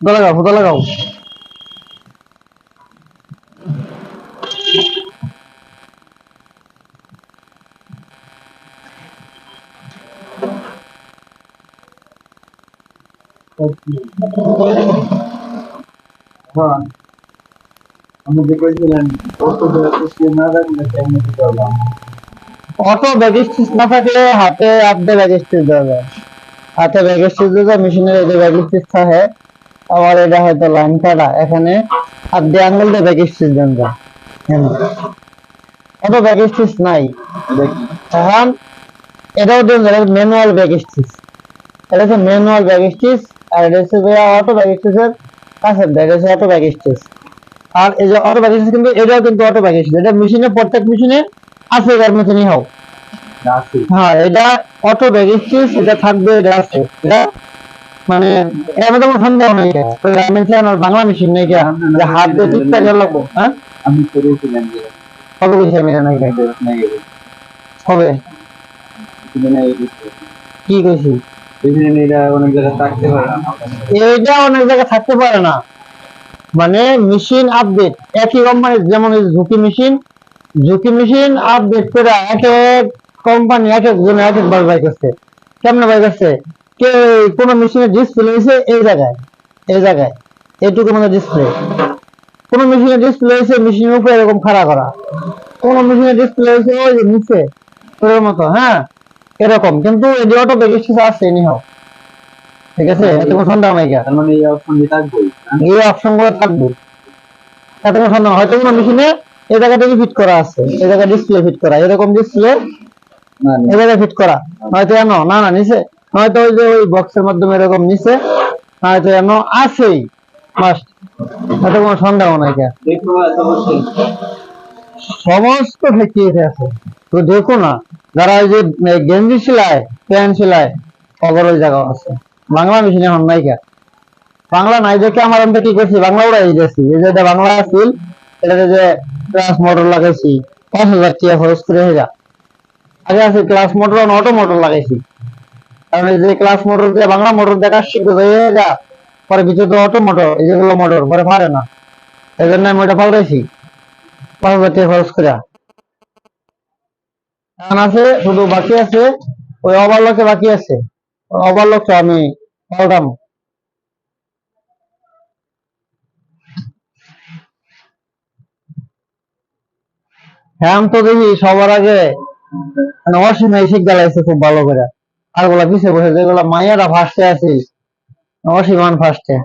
ফুটা লাগাও ফুটা লাগাও আমি যে অটো বেরোতে না করলাম অটো থাকলে হাতে আপডে ব্যাগ স্টিচ দেওয়া হাতে ব্যাগ দিলে মেশিনের এই যে ব্যাগ স্টিচ থাকে আবার এটা হয়তো লাইন কাটা। এখানে হাত দিয়ে আঙুল দিয়ে ব্যাগ স্টিচ দেন যায় অটো ব্যাগ স্টিচ নাই। Manual bag stitch. এটা হচ্ছে ম্যানুয়াল ব্যাগ স্টিচ, আর এটা হচ্ছে অটো ব্যাগ স্টিচের হচ্ছে অটো ব্যাগ স্টিচ। আর এই যে অটো ব্যাগ স্টিচ, কিন্তু এটাও কিন্তু অটো ব্যাগ স্টিচ। এটা মেশিনে, প্রত্যেক মেশিনে আছে এর মতনই হোক হ্যাঁ এটা অটো ব্যাগ এটা থাকবে এটা এটা মানে সন্দেহ নেই মেশিন আর বাংলা মেশিন নেই যে হাত দিয়ে ঠিক করে লাগবো হ্যাঁ? আমি করেছিলাম যে কত কিছু আমি না ফেরত নিয়ে গেলে হবে। কিছুদিন আগে দিচ্ছে। কি কইছি? এটা অনেক জায়গায় থাকতে পারে না। এইটা অনেক জায়গায় থাকতে পারে না। মানে মেশিন আপডেট একই কোম্পানি যেমন ঝুঁকি মেশিন ঝুঁকি মেশিন আপডেট করে এক এক কোম্পানি এক এক জন এক একবার বাই করছে কেমনে বাই করছে কে কোন মেশিনের ডিসপ্লে হয়েছে এই জায়গায় এই জায়গায়। এইটুকু মানে ডিসপ্লে কোন মেশিনের ডিসপ্লে হয়েছে মেশিনের উপরে এরকম খাড়া করা। কোন মেশিনের ডিসপ্লে হয়েছে ওই যে নিচে ওর মতো হ্যাঁ? এরকম। কিন্তু এই অটো বেগিস আছে হোক ঠিক আছে? এত কোনো সন্দেহ নাই কেন তার মানে এই অপশনটি থাকবেই না? এই অপশনগুলো থাকবে। এত কোনো সন্দেহ হয়তো কোনো মেশিনে এই জায়গাটাকে ফিট করা আছে এই জায়গায় ডিসপ্লে ফিট করা। এরকম ডিসপ্লে না ফিট করা। হয়তো এনো না না নিচে। হয়তো ওই যে ওই বক্সের মাধ্যমে এরকম নিচে হয়তো এনো আছেই। মাস্ট এত কোনো সন্দেহ নাই কেন দেখব এত অবশ্যই। সমস্ত ফ্যাক্টরিতে আছে। তো দেখো না যারা ওই যে গেঞ্জি সেলাই প্যান্ট সেলাই খবর ওই জায়গা আছে। বাংলা মেশিনে হন নাই কে। বাংলা নাই দেখে আমার আমি কি করছি? বাংলা উড়াই দিয়েছি এই যে এটা বাংলা আছিল এটাতে যে ক্লাস মোটর লাগাইছি পাঁচ হাজার টাকা খরচ করে হয়ে যা আগে আছে ক্লাস মোটর অটো মোটর লাগাইছি। কারণ এই যে ক্লাস মোটর দিয়ে বাংলা মোটর দেখা শিখতে হয়ে যা পরে ভিতরে তো অটো মোটর এই যেগুলো মোটর পরে পারে না। এই জন্য আমি ওটা পাল্টাইছি। পাঁচ হাজার টাকা খরচ করে এখন আছে, শুধু বাকি আছে, ওই ওভারলকে বাকি আছে। ওভারলকটা আমি পাল্টাম হ্যাঁ আমি তো দেখি সবার আগে মানে অসীমে শিখ গেলাইছে খুব ভালো করে। আরগুলা পিছিয়ে বসে যেগুলা মায়েরা ফার্স্টে আছে, অসীমান ফার্স্টে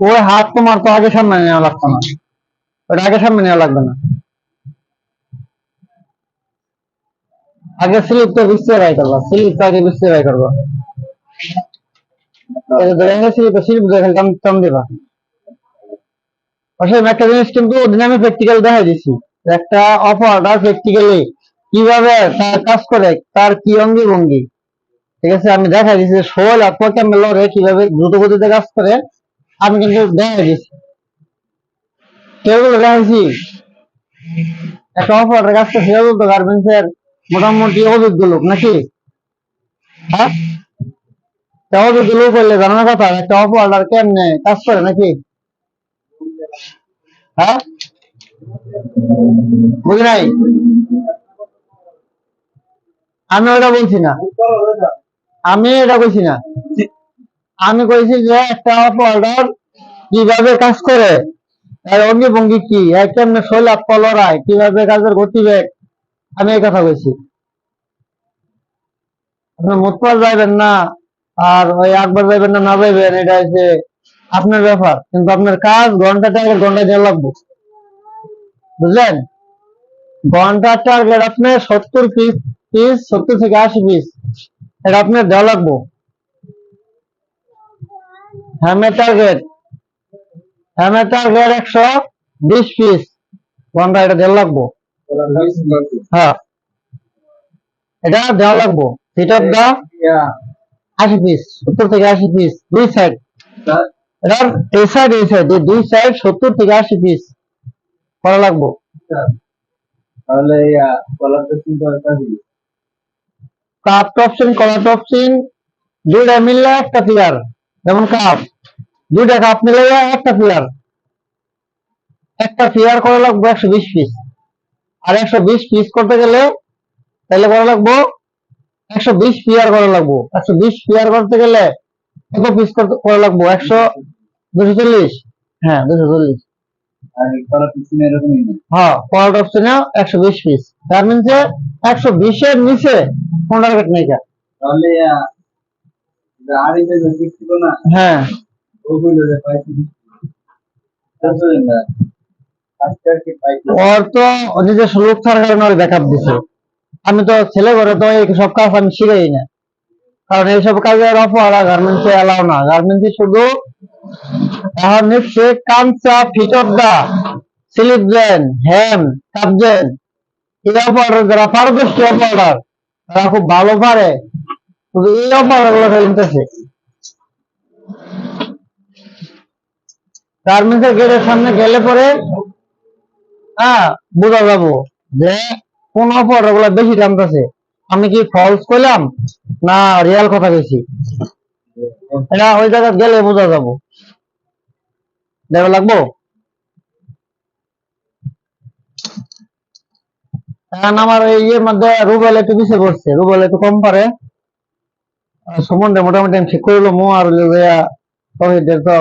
ওই হাত তোমার তো আগে সামনে নেওয়া লাগতো না। ওটা আগে সামনে নেওয়া লাগবে না। আগে স্লিপ তো বুঝতে বাই করবা স্লিপ তো আগে বুঝতে বাই করবা। এই যে ধরে স্লিপ স্লিপ দেখে টান টান দিবা। আসলে একটা জিনিস কিন্তু ওদিন আমি প্র্যাকটিক্যাল দেখাই দিছি। একটা অপারেটর প্র্যাকটিক্যালি কীভাবে তার কাজ করে, তার কি অঙ্গি ভঙ্গি ঠিক আছে, আমি দেখাই দিছি শোল পকেট কীভাবে দ্রুত গতিতে কাজ করে, আমি কিন্তু দেখাই দিছি। কেউগুলো দেখাইছি একটা অপারেটর কাজ করছে সেও তো গার্মেন্টস এর মোটামুটি অভিজ্ঞ লোক নাকি? হ্যাঁ? অভিজ্ঞ লোক করলে জানো না কথা, একটা অপারেটর কেমনে কাজ করে নাকি? হ্যাঁ? বুঝি নাই? আমি ওটা বলছি না। আমি এটা বলছি না। আমি কইছি যে একটা অপারেটর কীভাবে কাজ করে, এর অঙ্গি ভঙ্গি কি, এর কেমনে শৈল লড়াই কীভাবে কাজের গতিবেগ, আমি এই কথা বলছি আপনি মুতপার যাইবেন না, আর ওই একবার যাইবেন না না যাইবেন, এটা হচ্ছে আপনার ব্যাপার, কিন্তু আপনার কাজ ঘণ্টা টার্গেট ঘণ্টা দেওয়া লাগবে। বুঝলেন? ঘণ্টা টার্গেট আপনি সত্তর পিস পিস সত্তর থেকে আশি পিস এটা আপনার দেওয়া লাগবো। হ্যামের টার্গেট হ্যামের টার্গেট একশো বিশ পিস ঘণ্টা এটা দেওয়া লাগবো। হ্যাঁ। এটা দেওয়া লাগবো। সিট অফ দা আশি পিস সত্তর থেকে আশি পিস দুই সাইড এটার এই সাইড এই সাইড দুই সাইড সত্তর থেকে আশি পিস করা লাগবো? তাহলে কলারটা চিন্তা করতে কাপ টপসিন কলা টপসিন দুইটা মিললে একটা প্লেয়ার যেমন কাপ দুইটা কাপ মিলে একটা প্লেয়ার একটা প্লেয়ার করা লাগবে একশো বিশ পিস আর একশো বিশ পিস করতে গেলে তাহলে করা লাগবো একশো বিশ প্লেয়ার করা লাগবো। একশো বিশ প্লেয়ার করতে গেলে কত পিস করতে করা লাগবো? একশো দুশো চল্লিশ? হ্যাঁ দুশো চল্লিশ। হ্যাঁ একশো বিশ পিস তার একশো বিশের নিচে নেই? তাহলে হ্যাঁ। ওর তো নিজের থাকার কারণে ওর ব্যাকআপ দিছে। আমি তো ছেলে ঘরে তো এই সব কাজ আমি শিখাই না। কারণ এইসব কাজের অফার গার্মেন্টসে এলাও না। গার্মেন্টসে শুধু এখন নিচ্ছে কাঞ্চা ফিটর দা স্লিপ জেন হ্যাম কাপজেন এই অপারেটর যারা পারদর্শী অপারেটর তারা খুব ভালো পারে। এই অপারেটরগুলো খেলতেছে গার্মেন্টসের গেটের সামনে গেলে পরে হ্যাঁ বোঝা যাব যে কোন অপারেটরগুলা বেশি টানতেছে। আমি কি ফলস করলাম না রিয়াল কথা বেশি এটা ওই জায়গা গেলে বোঝা যাব। দেখা লাগবো? এখন আমার এই ইয়ের মধ্যে রুবেল একটু পিছিয়ে পড়ছে, রুবেল একটু কম পারে। সুমনটা মোটামুটি আমি ঠিক করল মো আর তহিদের তো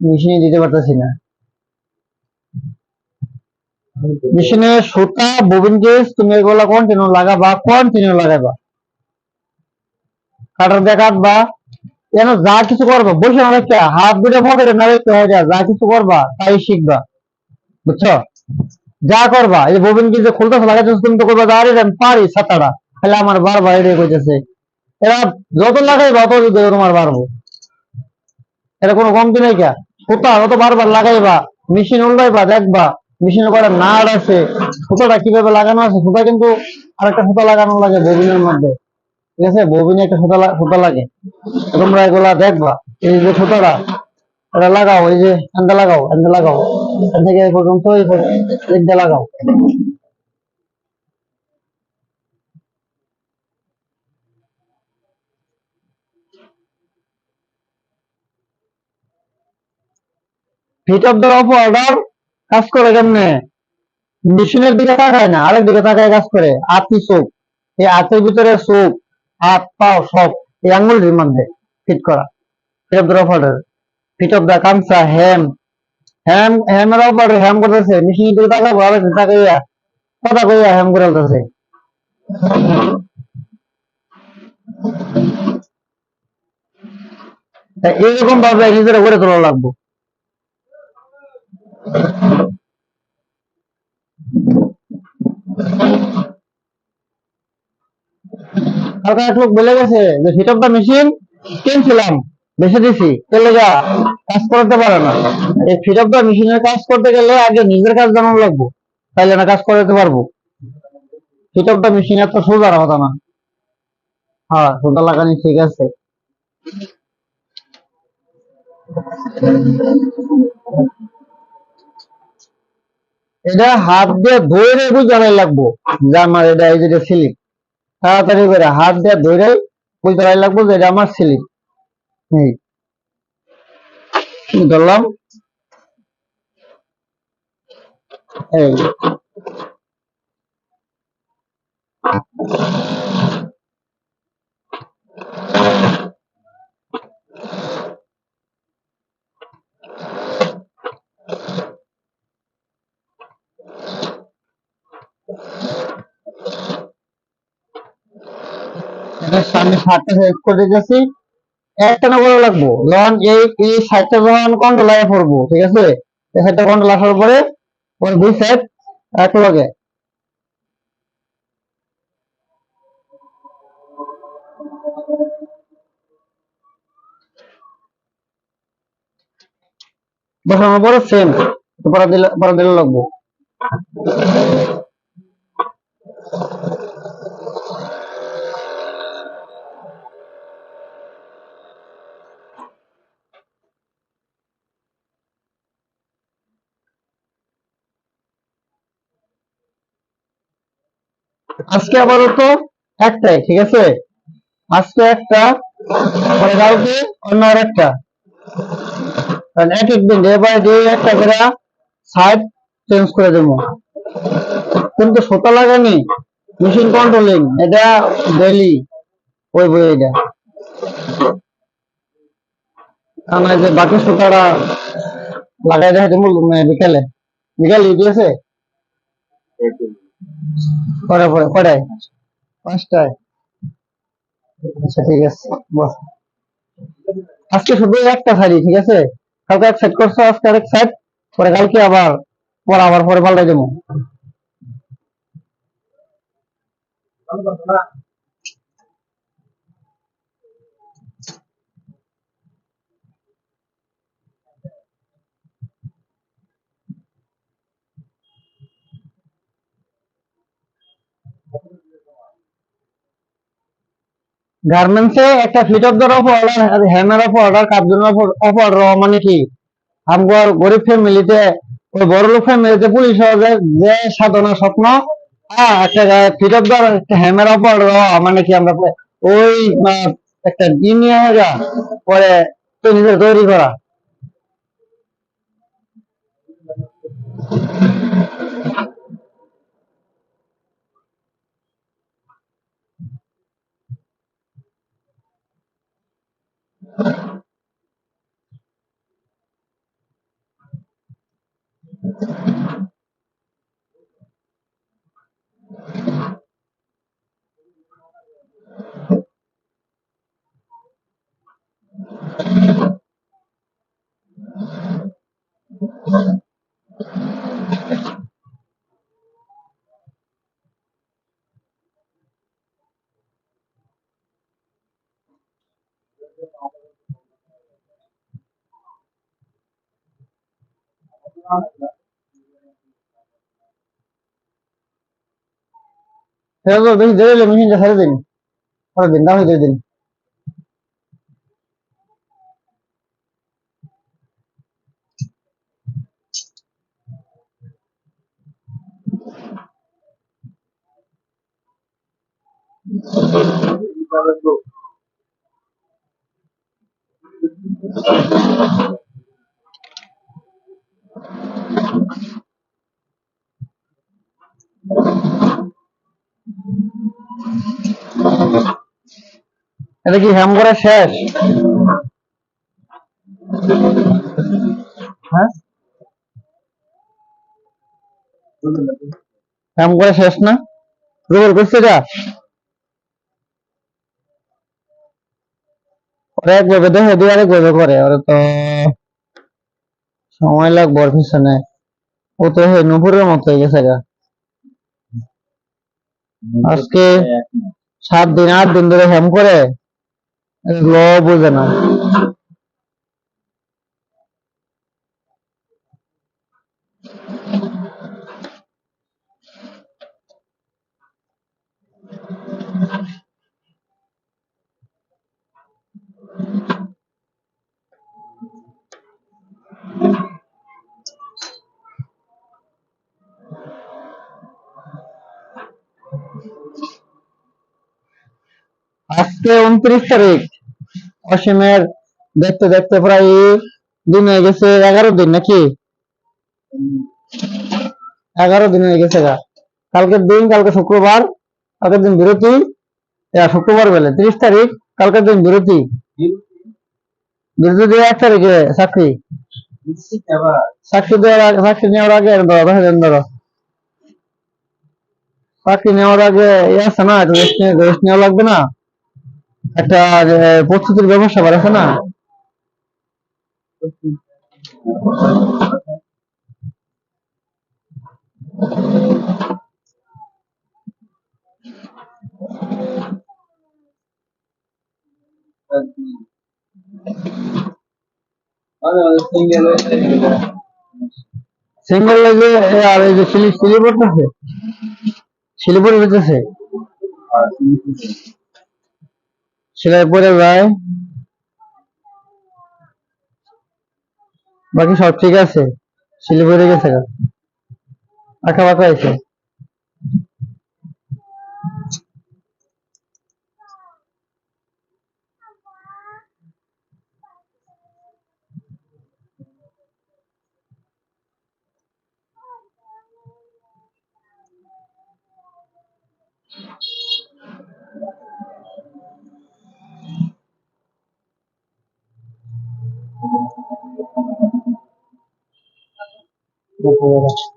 মেশিনে দিতে পারতেছি না। মেশিনে সুতা, ববিন কেস, তুমি এগুলা কন্টিনিউ লাগাবা কন্টিনিউ লাগাবা। কাটার দিয়ে কাটবা। যেন যা কিছু করবা? বসে না রেখে, হাত দুটো পকেটে না রেখে হয়ে যায় যা কিছু করবা, তাই শিখবা। বুঝছ? যা করবা, এই ববিন কি যে খুলতেছে, লাগাইতেছে, তুমি তো করবা, যে আরে আমি পারি ছাতাটা। খালি আমার বারবার এটাই কইতেছে। এরা যত লাগাইবা তত তোমার বাড়বো। এটা কোনো কমতি নাই কে। সুতা যত বারবার লাগাইবা, মেশিন উল্টাইবা, দেখবা, মেশিনের কটা নাট আছে, সুতাটা কীভাবে লাগানো আছে, সুতা কিন্তু আরেকটা সুতা লাগানো লাগে ববিনের মধ্যে। ঠিক আছে? ববিনে একটা তোমরা এগুলা দেখবা। এই যে এটা লাগাও, এই যে লাগাও লাগাও। এখান থেকে পর্যন্ত লাগাও। হিট অফ কাজ করে কেমনে? মেশিনের দিকে তাকায় না, আরেক দিকে তাকায় কাজ করে। আতি চোখ এই হাতের ভিতরে চোখ হাত পাও সব এই আঙ্গুলের মধ্যে ফিট করা। Hit of the fit of the কামসা হ্যাম হ্যাম হ্যামের অফারে হ্যাম করতেছে। তাকাবো আরেক দিকে তাকাইয়া, কথা কইয়া হ্যাম করে ফেলতেছে তা এইরকম ভাবে নিজেরা গড়ে তোলা লাগবো। কালকে এক লোক বলে গেছে যে হিট অফ দ্য মেশিন কিনছিলাম বেশি দিছি। চলে যা কাজ করতে পারে না। এই ফিট অফ দ্য মেশিনের কাজ করতে গেলে আগে নিজের কাজ জানানো লাগবো, তাইলে না কাজ করতে পারব। ফিট অফ দ্য মেশিন এত সোজা কথা না। হ্যাঁ সোজা লাগানি ঠিক আছে। এটা হাত দিয়ে ধরে বুঝানো লাগবো, যে আমার এটা এই যেটা স্লিপ তাড়াতাড়ি করে হাত দিয়ে ধরে বুঝতে লাগবো যে এটা আমার স্লিপ। এই। ধরলাম। এই। সাতটা সিলেক্ট করে দিতেছি একটা না লাগবো। যখন এই এই সাইডটা যখন কন্ট্রোল আয়ে ঠিক আছে? এই সাইডটা কন্ট্রোল আসার পরে দুই সাইড এক লাগে। পরে সেম দিলে লাগবো। আজকে আপাতত একটাই, ঠিক আছে? আজকে একটা, পরে কালকে অন্য আর একটা কারণ এক এক দিন ডে বাই ডে একটা করে সাইড চেঞ্জ করে দেবো। কিন্তু সুতা লাগানি মেশিন কন্ট্রোলিং এটা ডেলি ওই বই এটা। কারণ যে বাকি সুতাটা লাগাই দেয় বিকালে। বিকালে, ঠিক পরে পরে কটায়? পাঁচটায়? আচ্ছা ঠিক আছে, বস। আজকে শুধু একটা শাড়ি, ঠিক আছে? কালকে এক সেট করছ, আজকে আরেক সেট পরে কালকে আবার পরে আবার পরে পাল্টাই দেবো। গার্মেন্টসে একটা fit of the of order hammer of order কাপজন of order মানে কি আমগর গরিব ফ্যামিলিতে ওই বড় লোক ফ্যামিলিতে পুলিশ হওয়া যে সাধনা স্বপ্ন একটা fit of the hammer of order মানে কি আমরা ওই একটা দিন নিয়ে পরে নিজের তৈরি করা Thank you. ছেড়ে তো বেশি দেরি হলে মেশিনটা ছেড়ে দিন পরের দিন না হইতে দিন এটা কি হ্যাম করে শেষ? হ্যাঁ? হ্যাম করে শেষ না? রোল করছে এটা দেখে দিয়ে আরেকভাবে করে, ওরা তো সময় লাগবে ওর পিছনে। ও তো হে নুপুরের মতো হয়ে গেছে গা। আজকে সাত দিন, আট দিন ধরে হ্যাম করে। এগুলো বোঝে না আজকে উনত্রিশ তারিখ অসীমের দেখতে দেখতে প্রায় দিন হয়ে গেছে এগারো দিন নাকি? এগারো দিন হয়ে গেছে কালকের দিন, কালকে শুক্রবার, কালকের দিন বিরতি। শুক্রবার বেলে, তিরিশ তারিখ, কালকের দিন বিরতি। বিরতি দিয়ে এক তারিখে চাকরি। চাকরি দেওয়ার আগে, চাকরি নেওয়ার আগে ধরো চাকরি নেওয়ার আগে আছে না রেস্ট নেওয়া লাগবে না? একটা প্রস্তুতির ব্যবস্থা আছে না? সিঙ্গেল লেগে আর এই যে সিলি সিলি পড়তেছে সেলাই পরে যায় বাকি সব ঠিক আছে? শিলিগুড়ি গেছে। আঁকা বাঁকা আছে 僕は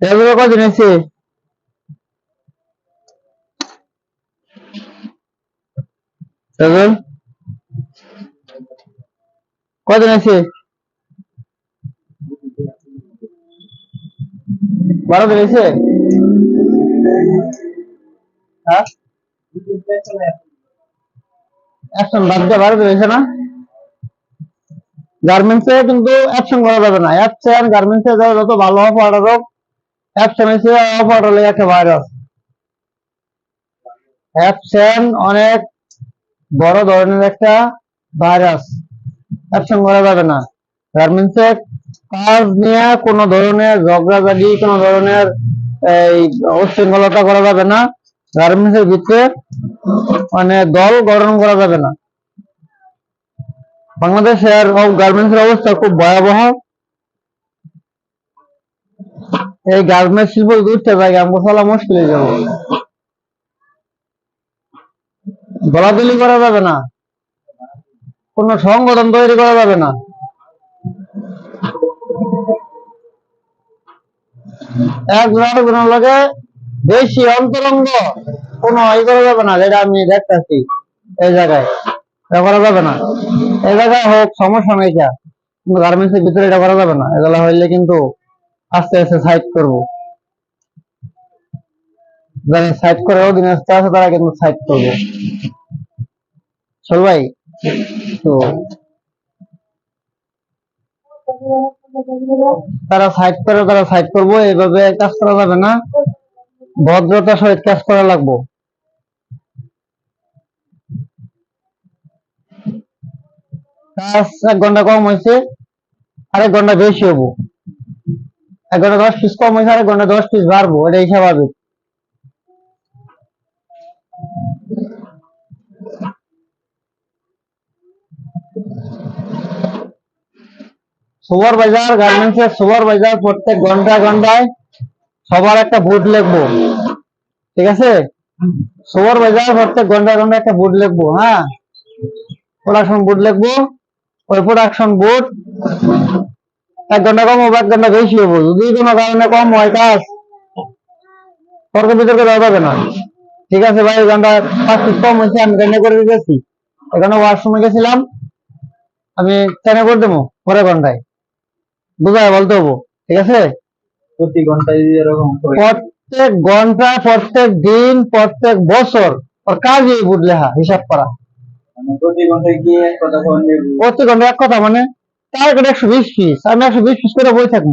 এগুলো আছে সেভেন কদিন আছে বারো হ্যাঁ? অ্যাকশন বাদ দিয়ে বারো দিন আছে না? গার্মেন্টসে কিন্তু অ্যাকশন করা যাবে না। অ্যাকশন গার্মেন্টসে যত ভালো অর্ডার হোক অনেক বড় ধরনের একটা ভাইরাস করা যাবে না। কাজ নিয়ে কোনো ধরনের কোনো ধরনের এই উচ্ছৃঙ্খলতা করা যাবে না। গার্মেন্টসের ভিতরে মানে দল গঠন করা যাবে না। বাংলাদেশের গার্মেন্টসের অবস্থা খুব ভয়াবহ। এই গার্মেন্টস শিল্প চলা মুশকিল করা যাবে না। কোন সংগঠন তৈরি করা যাবে না। একজন আরেকজনের লগে বেশি অন্তরঙ্গ কোনো ই করা যাবে না, যেটা আমি দেখতেছি এই জায়গায়। এটা করা যাবে না। এই জায়গায় হোক, সমস্যা নেই গার্মেন্টস এর ভিতরে এটা করা যাবে না। এগুলা হইলে কিন্তু আস্তে আস্তে সাইড করব। জানি সাইড করে অধীনস্থ আছে তারা কিন্তু সাইড করবে। চল ভাই। তো তারা সাইড করে, তারা সাইড করব, এইভাবে কাজ করা যাবে না। ভদ্রতার সহিত কাজ করা লাগবো। এক ঘণ্টা কম হয়েছে, আরেক ঘণ্টা বেশি হব। এক ঘণ্টা দশ পিস কম হয়েছে আরেক ঘণ্টা দশ পিস বাড়বো, এটাই স্বাভাবিক। সুপারভাইজার গার্মেন্টস এর প্রত্যেক ঘণ্টা ঘন্টায় সবার একটা বুট লিখব। ঠিক আছে? সুপারভাইজার প্রত্যেক ঘণ্টা ঘণ্টা একটা বুট লিখব হ্যাঁ? প্রোডাকশন বুট লিখব, ওই প্রোডাকশন বুট এক ঘণ্টা কম হবে এক ঘণ্টা বেশি হব। যদি কোনো কারণে কম হয় কাজ তর্ক বিতর্ক দেওয়া যাবে না। ঠিক আছে ভাই এই ঘণ্টা পাঁচ পিস কম হয়েছে আমি ট্রেনে করে দিতেছি। এখানে ওয়াশরুমে গেছিলাম আমি ট্রেনে করে দেবো পরের ঘন্টায়। বুঝায় বলতে হব ঠিক আছে? প্রতি ঘন্টায় এরকম প্রত্যেক ঘণ্টা প্রত্যেক দিন প্রত্যেক বছর ওর কাজই বুট লেখা হিসাব করা। মানে প্রতি ঘন্টায় গিয়ে এক কথা কন যে এক কথা মানে? টার্গেট একশো বিশ পিস আমি একশো বিশ পিস করে বই থাকব।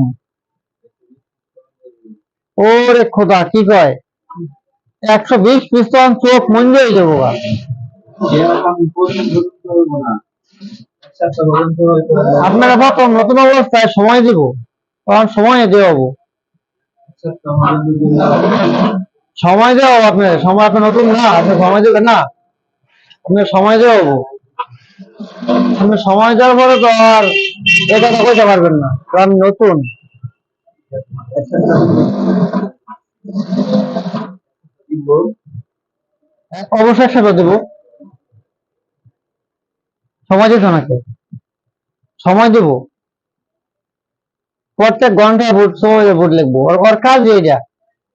ওরে খোদা, কি কয়? একশো বিশ পিস তো আমার চোখ হয়ে যাব আমি আপনারা নতুন অবস্থায় সময় দিব তখন সময় দেওয়াবো সময় দেওয়া আপনার, সময় আপনি নতুন না আপনি সময় দেবেন না। আপনি সময় দেওয়াবো আপনি সময় দেওয়ার পরে তো আর এ কথা কইতে পারবেন না। তো আমি নতুন। দেবো। সময় দিত নাকি? সময় দেব। প্রত্যেক ঘন্টায় ভোট সময় ভোট লিখব। ওর কাজ এটা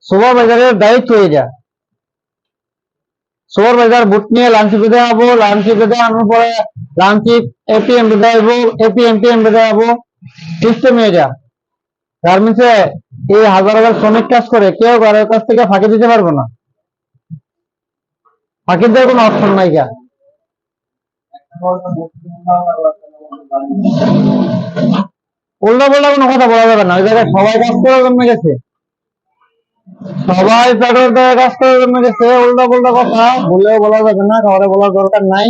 সুপারভাইজারের দায়িত্ব এটা সুপারভাইজার ভোট নিয়ে লাঞ্চ বেঁধে যাব লাঞ্চ বেঁধে আনার পরে লাঞ্চ এপিএম বেঁধে যাব এপিএম পিএম বেঁধে যাব। সিস্টেম এটা গার্মেন্টসে এই হাজার হাজার শ্রমিক কাজ করে, কেউ কারোর কাছ থেকে ফাঁকি দিতে পারবে না। ফাঁকি দেওয়ার কোনো অপশন নাই গা। উল্টা পাল্টা কোনো কথা বলা যাবে না, ওই জায়গায় সবাই কাজ করার জন্য গেছে। সবাই পেট্রোল উল্টা কথা। বলেও বলা যাবে না খাবারে বলার দরকার নাই।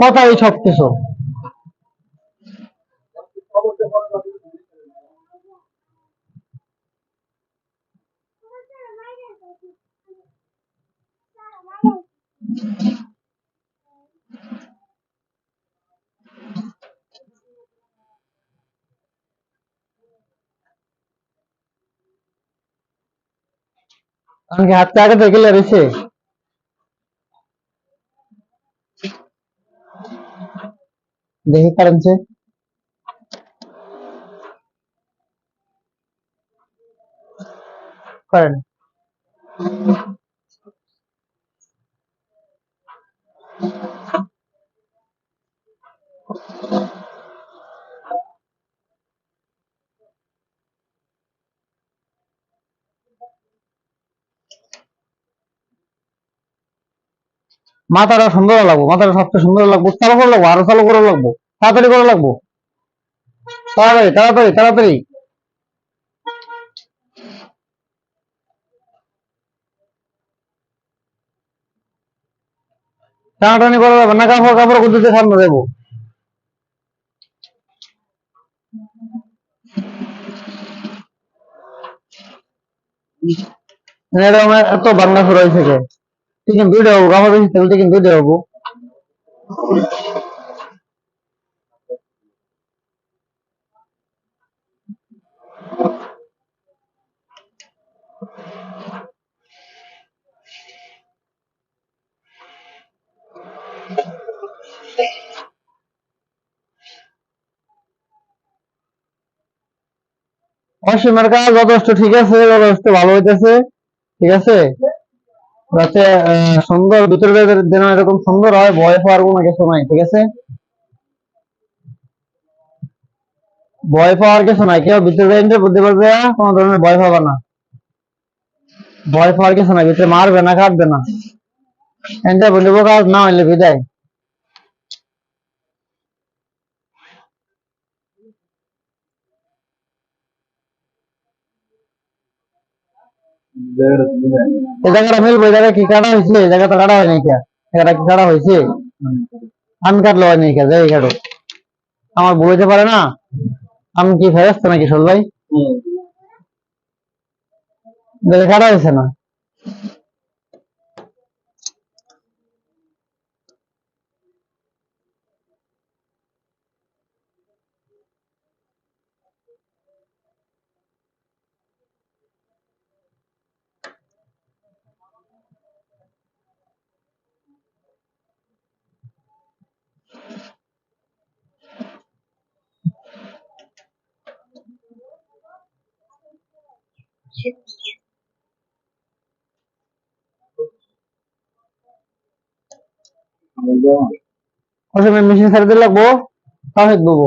কথাই সব হাতটা আগে দেখে লেগেছে দেখি সে। করেন। মাথাটা সুন্দর লাগবো, মাথাটা সবচেয়ে সুন্দর লাগবো, চালু করে লাগবো, আরও চালু করে লাগবো, তাড়াতাড়ি করে লাগবো। তাড়াতাড়ি তাড়াতাড়ি তাড়াতাড়ি। টানাটানি করা যাবে না, কাপড় কাপড় কুদিতে সামনে দেবো এত বাংলা শুরু হয়েছে আছে ভিডিও হব? কাপড় বেশি থাকলে ঠিক ভিডিও হব? অসীমের কাজ যথেষ্ট, ঠিক আছে? যথেষ্ট ভালো হইতেছে, ঠিক আছে? যাতে সুন্দর ভিতরে যেন এরকম সুন্দর হয়, ভয় পাওয়ার কোনো কিছু নাই, ঠিক আছে? ভয় পাওয়ার কিছু নাই, কেউ ভিতরে এন্ট্রি বুঝতে পারবে কোন ধরনের ভয় পাবে না। ভয় পাওয়ার কিছু নাই, ভিতরে মারবে না কাটবে না। এনজয় বলব কাজ না হইলে বিদায়। এই জায়গাটা মিলবো এই জায়গায় কি কাটা হয়েছে? এই জায়গাটা কাটা হয় নাই কে? জায়গাটা কি কাটা হয়েছে? আমি কাটলো হয় নাই কে? যাই কাটো আমার বুঝতে পারে না। আমি কি ফেরস্ত নাকি সোল ভাই? কাটা হয়েছে না? ওসব মেশিন ছেড়ে দিলে লাগবো তাও দেবো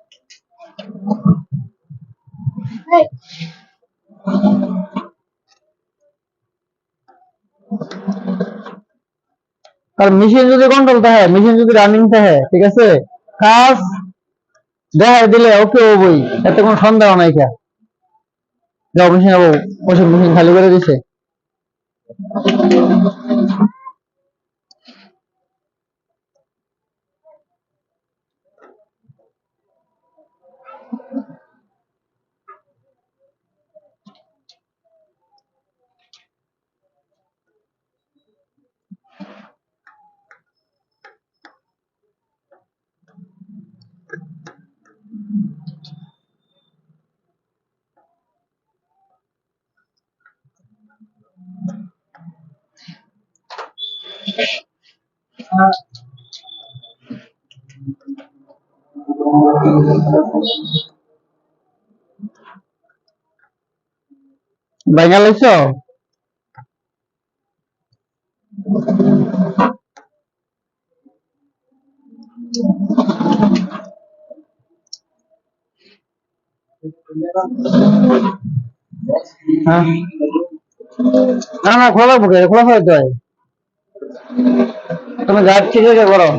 আর মেশিন যদি কন্ট্রোল থাকে মেশিন যদি রানিং থাকে, ঠিক আছে? কাজ দেখাই দিলে ওকে ও বই এত কোনো সন্দেহ নাই কে। যাও মেশিন ওষুধ মেশিন খালি করে দিছে। বাইঙ্গা লাইছো হ্যাঁ। না না খোলা খোলা হয় তো তুমি গাছ ঠিক আছে করো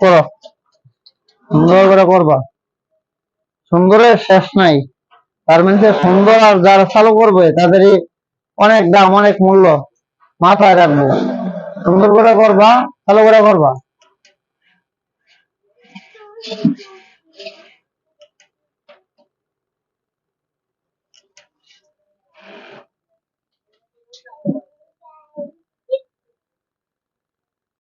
করো সুন্দর করে করবা। সুন্দরের শেষ নাই। তার মানে সুন্দর আর যারা চালু করবে, তাদেরই অনেক দাম, অনেক মূল্য মাথায় রাখব। সুন্দর করে করবা, চালু করে করবা।